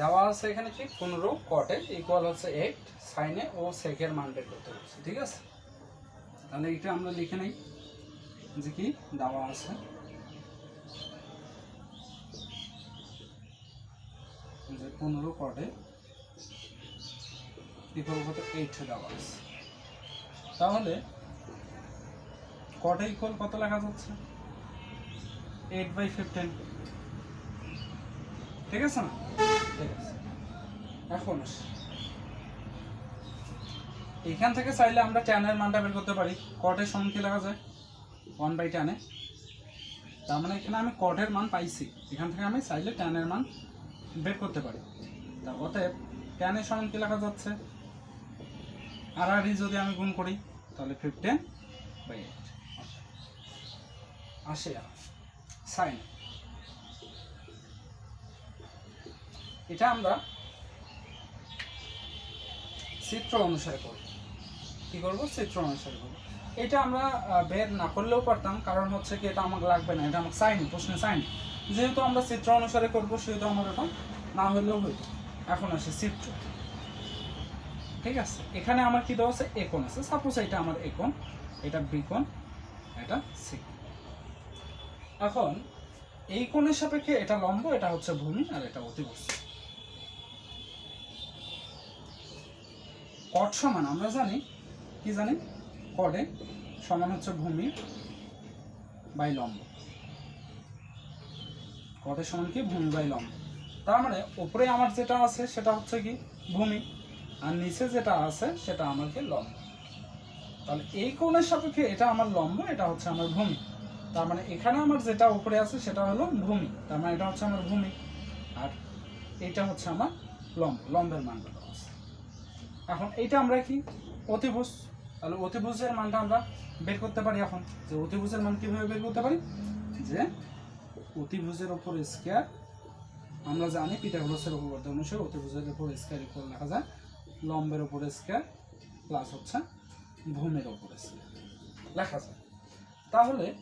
দেওয়া আছে এখানে কি? পনেরো কটে ইকুয়াল হচ্ছে এইট সাইনে ও সেকের মান বের করতে হচ্ছে ঠিক আছে? তাহলে এটা আমরা লিখে নেই যে কি? দেওয়া আছে। যে পনেরো কটে ইকুয়াল কত এইট দেওয়া আছে। তাহলে কটে ইকুয়াল কত লেখা যাচ্ছে? এইট বাই ফিফটিন ঠিক আছে না? এখন। এইখান থেকে চাইলে আমরা ট্যানের মানটা বের করতে পারি। কটের সমান কি লেখা যায়? ওয়ান বাই ট্যানে তার মানে এখানে আমি কটের মান পাইছি। এখান থেকে আমি চাইলে ট্যানের মান বের করতে পারি। তা অতএব ট্যানের সমান কি লেখা যাচ্ছে? আর আর যদি আমি গুণ করি, তাহলে ফিফটিন বাই এইট আসে। সাইন এটা আমরা চিত্র অনুসারে করব। কি করব? চিত্র অনুসারে করব। এটা আমরা বের না করলেও পারতাম, কারণ হচ্ছে কি এটা আমাকে লাগবে না, এটা আমাকে চাইনি, প্রশ্নে চাইনি। যেহেতু আমরা চিত্র অনুসারে করব, সেহেতু আমার এটা না হলেও হইতো। এখন আসে চিত্র। ঠিক আছে? এখানে আমার কি দেওয়া আছে? একন আছে। সাপোজ এটা আমার একন এটা বিকন এটা সিকন এখন, এই কোণের সাপেক্ষে এটা লম্ব, এটা হচ্ছে ভূমি, আর এটা অতিবস্তু। কট সমান, আমরা জানি, কি জানি? কডে সমান হচ্ছে ভূমি বাই লম্ব। কটের সমান কি? ভূমি বাই লম্ব। তার মানে উপরে আমার যেটা আছে, সেটা হচ্ছে কি? ভূমি। আর নিচে যেটা আছে, সেটা আমার কি? লম্ব। তাহলে এই কোণের সাপেক্ষে এটা আমার লম্ব, এটা হচ্ছে আমার ভূমি। তার মানে এখানে আমার যেটা উপরে আছে, সেটা হলো ভূমি। তার মানে এটা হচ্ছে আমার ভূমি। আর এটা হচ্ছে আমার লম্ব, লম্বের মানটা আছে। এখন এইটা আমরা কি? অতিভুজ। তাহলে অতিভুজের মানটা আমরা বের করতে পারি এখন। যে অতিভুজের মান কীভাবে বের করতে পারি? যে অতিভুজের ওপর স্কোয়ার আমরা জানি পিথাগোরাসের উপপাদ্য অনুসারে অতিভুজের উপর স্কোয়ার ইকুয়াল লেখা যায়। লম্বের উপর স্কোয়ার প্লাস হচ্ছে ভূমির উপর স্কোয়ার লেখা যায়। তাহলে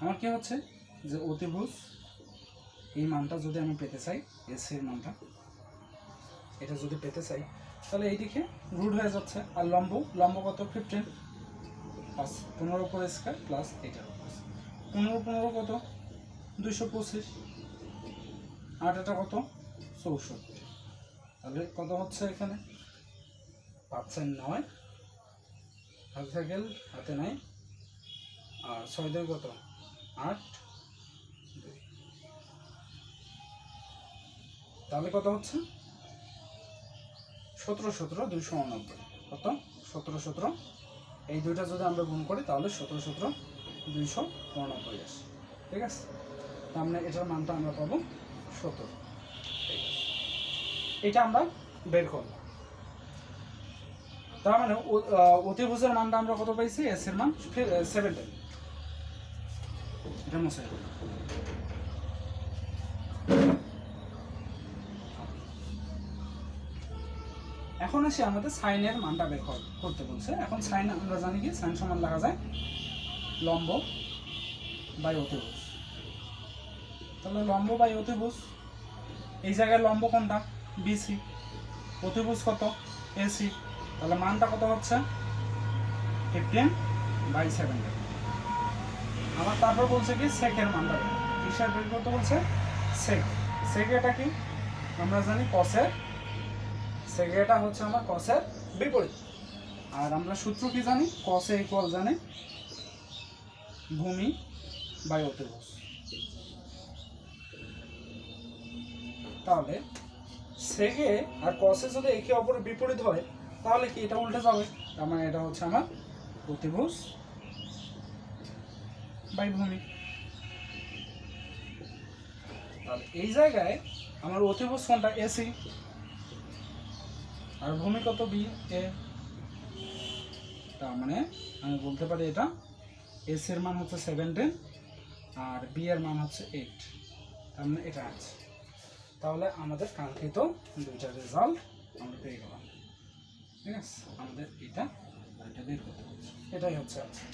আমার কি হচ্ছে? যে অতিভুজ, এই মানটা যদি আমি পেতে চাই এস এর মানটা এটা যদি পেতে চাই, তাহলে এইদিকে রুট হয়ে যাচ্ছে আর লম্ব লম্ব কত ফিফটিন প্লাস পনেরো উপর স্কোয়ার প্লাস এইটার উপর। পনেরো পনেরো কত দুইশো পঁচিশ আট এটা কত? চৌষট্টি। তাহলে কত হচ্ছে এখানে? পাচ্ছেন নয়। হাতে থাকেল, হাতে নাই। আর ছয় দুই কত? আট দুই। তাহলে কত হচ্ছে? সতেরো সতেরো, দুইশো উননব্বই। কত? সতেরো সতেরো। এই দুইটা যদি আমরা গুণ করি, তাহলে সতেরো সতেরো, দুইশো উননব্বই আসে। ঠিক আছে? তার মানে এটার মানটা আমরা পাবো সতেরো। এটা আমরা বের করব। তার মানে অতিভুজের মানটা আমরা কত পাইছি? এস এর মান সেভেন্টিন এটা মুছে এখন আসি আমাদের সাইনের মানটা বের কর- করতে বলছে। এখন সাইন আমরা জানি কি, সাইন সমান লেখা যায় লম্ব বাই অতিভুজ। তাহলে লম্ব বাই অতিভুজ, এই জায়গায় লম্ব কোনটা? বিসি। অতিভুজ কত? এসি। তাহলে মানটা কত হচ্ছে? ফিফটিন বাই সেভেন্টিন আমার তারপর বলছে কি, সেকের মানটা কিসের বের করতে বলছে? সেক। সেক এটা কি? আমরা জানি কসের সেক এটা হচ্ছে আমার কসের বিপরীত। আর আমরা সূত্র কি জানি? কসে ইকুয়াল জানি ভূমি বাই অতিভুজ। তাহলে সেগে আর কসে যদি একে অপরের বিপরীত হয়, তাহলে কি এটা উল্টে যাবে? তার মানে এটা হচ্ছে আমার অতিভুজ বাই ভূমি। তাহলে এই জায়গায় আমার অতিভুজ কোনটা? এসি আর ভূমি কত বি এ তার মানে আমি বলতে পারি এটা এস এর মান হচ্ছে সেভেন্টিন আর বি এর মান হচ্ছে এইট তার মানে এটা আছে। তাহলে আমাদের কাঙ্ক্ষিত দুইটা রেজাল্ট আমরা পেয়ে গেলাম। ঠিক আছে? আমাদের এটা এটা বের করতে এটাই হচ্ছে আছে